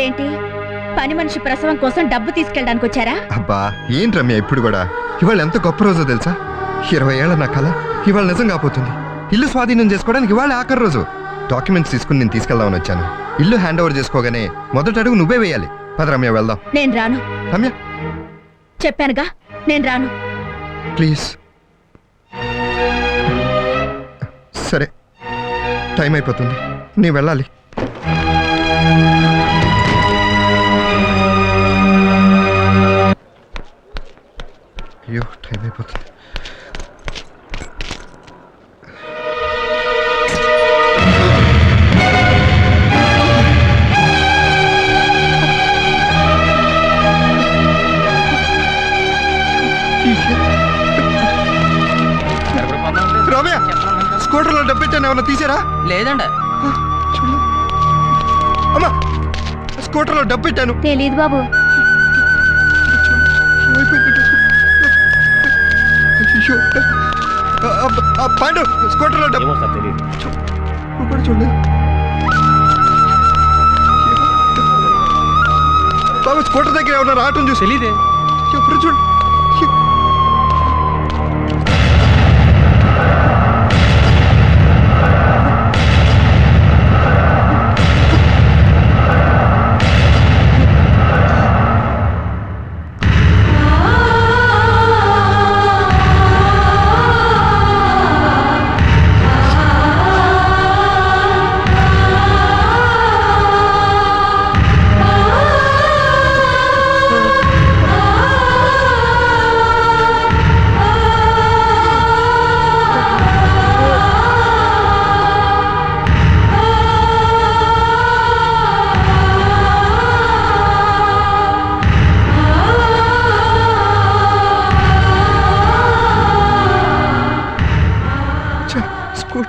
ఏంటి? పని మనిషి ప్రసవం కోసం డబ్బు తీసుకెళ్ళడానికి వచ్చారా? అబ్బా ఏంటి రమ్య ఇప్పుడు కూడా? ఇవాళ ఎంత గొప్ప రోజో తెలుసా? ఇరవై ఏళ్ళ నా కళ ఇవాళ నిజం కాపోతుంది ఇల్లు స్వాధీనం చేసుకోవడానికి ఇవాళ ఆఖరి రోజు. డాక్యుమెంట్స్ తీసుకుని నేను తీసుకెళ్దామని వచ్చాను. ఇల్లు హ్యాండ్ ఓవర్ చేసుకోగానే మొదటి అడుగు నువ్వే వేయాలి. పద రమ్య వెళ్దాం. నేను రాను. రమ్య. చెప్పానుగా నేను రాను. ప్లీజ్. సరే టైం అయిపోతుంది. నీ వెళ్ళాలి. అయ్యో టైం అయిపోతుంది. స్కూటర్లో డబ్బెట్టాను ఏమన్నా తీసారా? లేదండి. అమ్మా స్కూటర్లో డబ్బెట్టాను తెలీదు బాబు. అయ్యో. ఆ, ఆ, ఆ, పాండు స్కూటర్లో డబ్బు ఏమో సార్ తెలియదు చూడలేదు బాబు స్కూటర్ దగ్గర ఏమన్నా ఆటం చూసి ఎప్పుడు చూడు.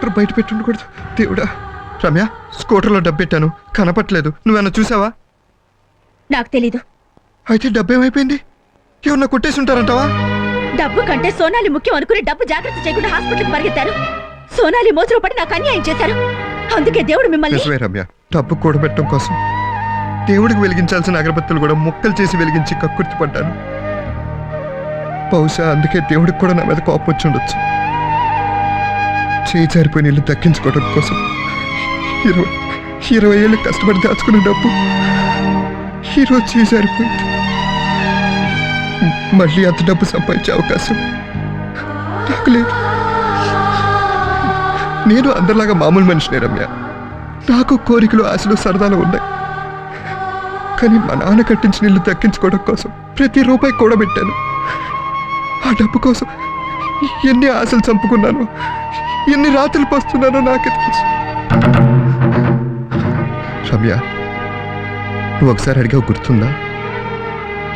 స్కూటర్ బయట పెట్టి ఉండకూడదు. దేవుడా రమ్య స్కూటర్లో డబ్బు పెట్టాను. కనపట్లేదు. నువ్వేమన్నా చూసావా? నాకు తెలీదు. అయితే డబ్బు ఏమైపోయింది? ఏమన్నా కొట్టేసి ఉంటారంటావా? డబ్బు కంటే సోనాలి ముఖ్యం అనుకుని డబ్బు జాగ్రత్త చేయకుండా హాస్పిటల్కి పరిగెత్తారు. సోనాలి మోజులో పడి నాకు అన్యాయం చేశారు. అందుకే దేవుడు మిమ్మల్ని నిజమే రమ్య. డబ్బు కూడబెట్టడం కోసం. దేవుడికి వెలిగించాల్సిన అగరబత్తులు కూడా ముక్కలు చేసి వెలిగించి కక్కుర్తి పడ్డాను. బహుశా అందుకే దేవుడికి కూడా నా మీద కోపం వచ్చి ఉండొచ్చు. చేయి జారిపోయిన ఇల్లు దక్కించుకోవడం కోసం ఇరవై ఇరవై ఏళ్ళు కష్టపడి దాచుకున్న డబ్బు ఈరోజు చేయి జారిపోయింది. మళ్ళీ అంత డబ్బు సంపాదించే అవకాశం నాకు లేదు. నేను అందరిలాగా మామూలు మనిషినే రమ్య. నాకు కోరికలు ఆశలు సరదాలు ఉన్నాయి. కానీ మా నాన్న కట్టించిన ఇల్లు దక్కించుకోవడం కోసం ప్రతి రూపాయి కూడబెట్టాను ఆ డబ్బు కోసం ఎన్ని ఆశలు చంపుకున్నాను ఎన్ని రాత్రులు పస్తున్నానో నాకే తెలుసు. రమ్య నువ్వు ఒకసారి అడిగావు గుర్తుందా?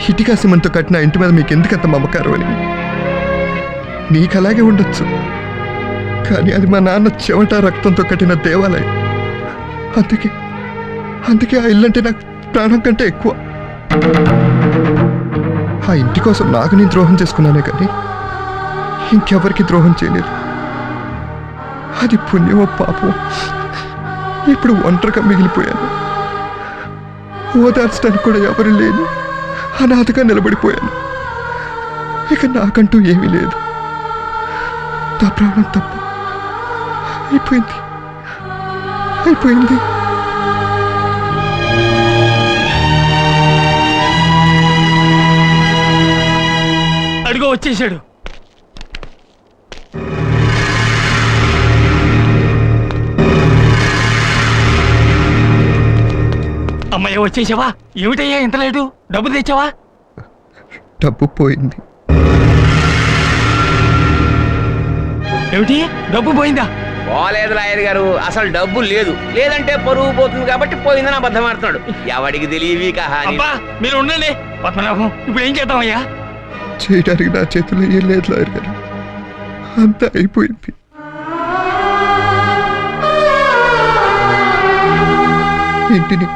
ఇటుకా సిమెంట్తో కట్టిన ఇంటి మీద మీకు ఎందుకంత మమకారం అని. నీకు అలాగే ఉండొచ్చు. కానీ అది మా నాన్న చెమట రక్తంతో కట్టిన దేవాలయం. అందుకే అందుకే ఆ ఇల్లంటే నాకు ప్రాణం కంటే ఎక్కువ. ఆ ఇంటి కోసం నాకు నేను ద్రోహం చేసుకున్నానే కానీ ఇంకెవరికి ద్రోహం చేయలేదు. అది పుణ్యమో పాపం ఇప్పుడు ఒంటరిగా మిగిలిపోయాను. ఓదార్చడానికి కూడా ఎవరు లేని అనాథగా నిలబడిపోయాను. ఇక నాకంటూ ఏమీ లేదు. నా ప్రాణం తప్ప. అయిపోయింది. అయిపోయింది. అడుగు వచ్చేసాడు. అమ్మయ్య వచ్చేసావా? ఏమిటయ్యా ఇంత లేటు? డబ్బు తెచ్చావా? డబ్బు పోయింది. ఏమిటి? డబ్బు పోయిందా? పోలేదు లాయర్ గారు అసలు డబ్బు లేదు. లేదంటే పరువు పోతుంది కాబట్టి పోయిందని అబద్ధం ఆడుతున్నాడు. ఎవడికి తెలియవి కహాని? అబ్బా మీరు ఉండండి. పద్మనాభం ఇప్పుడు ఏం చేద్దామయ్యా? చేయడానికి నా చేతిలో ఏం లేదు లాయర్ గారు. అంతా అయిపోయింది. ఇంటిని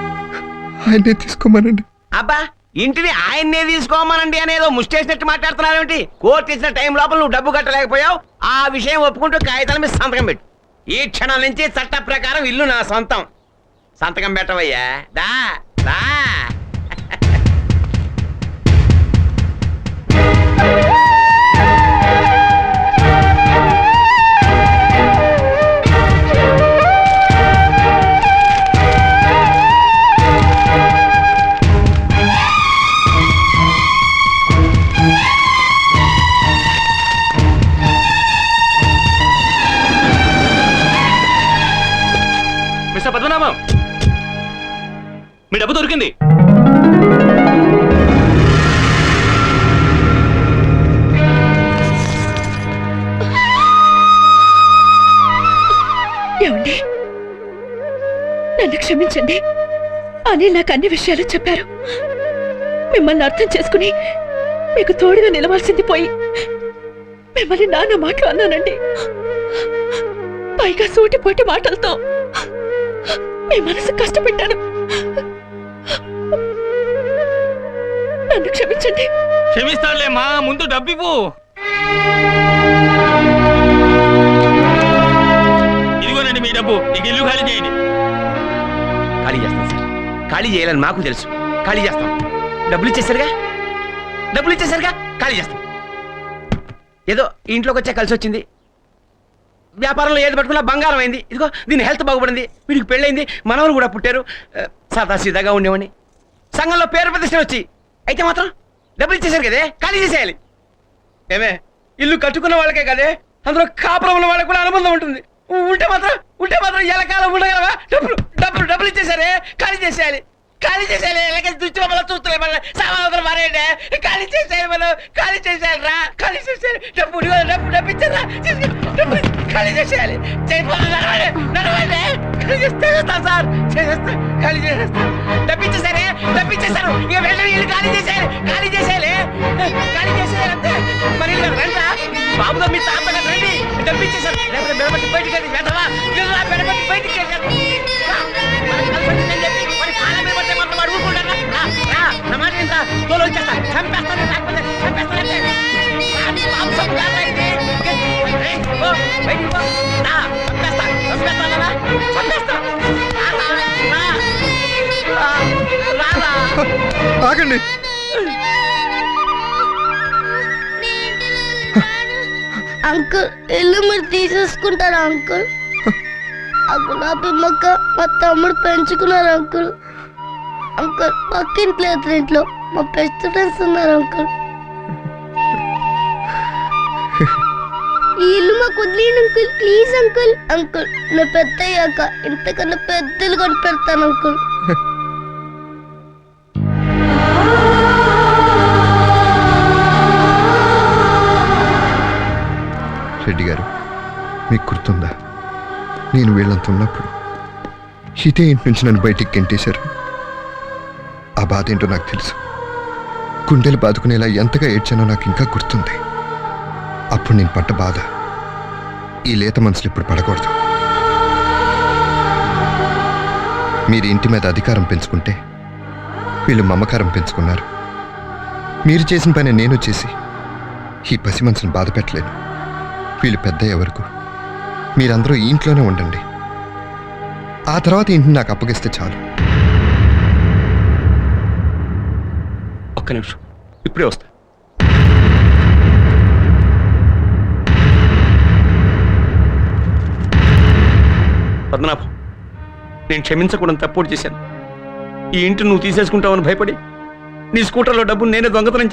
ఆయనే తీసుకోమనండి. అబ్బా ఇంటిని ఆయన్నే తీసుకోమనండి అనేదో ముష్టేసినట్టు మాట్లాడుతున్నారేమిటి కోర్టు ఇచ్చిన టైం లోపల నువ్వు డబ్బు కట్టలేకపోయావు. ఆ విషయం ఒప్పుకుంటూ కాగితాల మీద సంతకం పెట్టు. ఈ క్షణం నుంచి చట్ట ప్రకారం ఇల్లు నా సొంతం. సంతకం పెట్టవయ్యా. దా దా. నన్ను క్షమించండి. అనిల్ నాకు అన్ని విషయాలు చెప్పారు. మిమ్మల్ని అర్థం చేసుకుని మీకు తోడుగా నిలవాల్సింది పోయి మిమ్మల్ని నాన్న మాటలు అన్నానండి. పైగా సూటిపోటి మాటలతో మీ మనసు కష్టపెట్టాను. నన్ను క్షమించండి. క్షమిస్తాడులే మా ముందు డబ్బు ఖాళీ చేయాలని మాకు తెలుసు. ఖాళీ చేస్తాం. డబ్బులు ఇచ్చేసరిగా? డబ్బులు ఇచ్చేసరిగా ఖాళీ చేస్తాం. ఏదో ఇంట్లోకి వచ్చే కలిసి వచ్చింది. వ్యాపారంలో ఏది పట్టుకున్నా బంగారం అయింది. ఇదిగో దీని హెల్త్ బాగుపడింది. వీడికి పెళ్ళైంది. మనవరు కూడా పుట్టారు. సాదా సీదాగా ఉండేవాడిని సంఘంలో పేరు ప్రతిష్టలు వచ్చి అయితే మాత్రం డబ్బులు ఇచ్చేసారు కదే? ఖాళీ చేసేయాలి. ఏమే ఇల్లు కట్టుకున్న వాళ్ళకే కదే? అందులో కాపురం ఉన్న వాళ్ళకి కూడా అనుబంధం ఉంటుంది. ఉంటే మాత్రం ఉంటే మాత్రం ఎలకాలం ఉండగలవా? డబ్బులు డబ్బులు డబ్బులు ఇచ్చేసారే ఖాళీ చేసేయాలి. ఖాళీ చేసేయాలి. ఎలాగ దృష్టి మమ్మల్ని చూస్తున్నాయి మళ్ళీ. సామాన్లు మారేయండి. ఖాళీ చేసేయాలి మనం ఖాళీ చేసేయాలి రా. ఖాళీ చేసేయాలి. డబ్బు ఇదిగో డబ్బు డబ్బు ఇచ్చారా? డబ్బు ఖాళీ చేసేయాలి. చేయకపోతే నడవండి. ఖాళీ చేస్తాను సార్. చేసేస్తా. ఖాళీ చేసేస్తా. డబ్బు ఇచ్చేసారే డబ్బు ఇచ్చేసారు ఇక వెళ్ళి వీళ్ళు ఖాళీ చేసేయాలి. ఖాళీ చేసేయాలి. ఖాళీ చేసేయాలి అంతే మరి రండి బాబుగా మీ తాత ఆగండి. అంకుల్ ఇల్లు మీరు తీసేసుకుంటారా అంకుల్? ఆ గులాబీ మొక్క మా తమ్ముడు పెంచుకున్నారు అంకుల్. అంకుల్ పక్కింట్లో ఇంట్లో మా బెస్ట్ ఫ్రెండ్స్ ఉన్నారు అంకుల్. ఈ ఇల్లు మాకు వదిలేయండి అంకుల్. Please uncle. అంకుల్ నా పెద్ద అయ్యాక ఇంతకన్నా పెద్దలు కొని పెడతాను అంకుల్. రెడ్డి గారు మీకు గుర్తుందా? నేను వీళ్ళంత ఉన్నప్పుడు ఇదే ఇంటి నుంచి నన్ను బయటికి గెంటేశారు. ఆ బాధ ఏంటో నాకు తెలుసు. గుండెలు బాదుకునేలా ఎంతగా ఏడ్చానో నాకు ఇంకా గుర్తుంది. అప్పుడు నేను పడ్డ బాధ ఈ లేత మనసులు ఇప్పుడు పడకూడదు. మీరు ఇంటి మీద అధికారం పెంచుకుంటే వీళ్ళు మమకారం పెంచుకున్నారు. మీరు చేసిన పని నేను చేసి ఈ పసి మనసును బాధ పెట్టలేను వీళ్ళు పెద్దయ్యే వరకు మీరందరూ ఇంట్లోనే ఉండండి. ఆ తర్వాత ఇంటిని నాకు అప్పగిస్తే చాలు. ఒక్క నిమిషం. ఇప్పుడే వస్తా. పద్మనాభం నేను క్షమించకూడదు తప్పుడు చేశాను. ఈ ఇంటి నువ్వు తీసేసుకుంటావని భయపడి నీ స్కూటర్లో డబ్బు నేనే దొంగతనం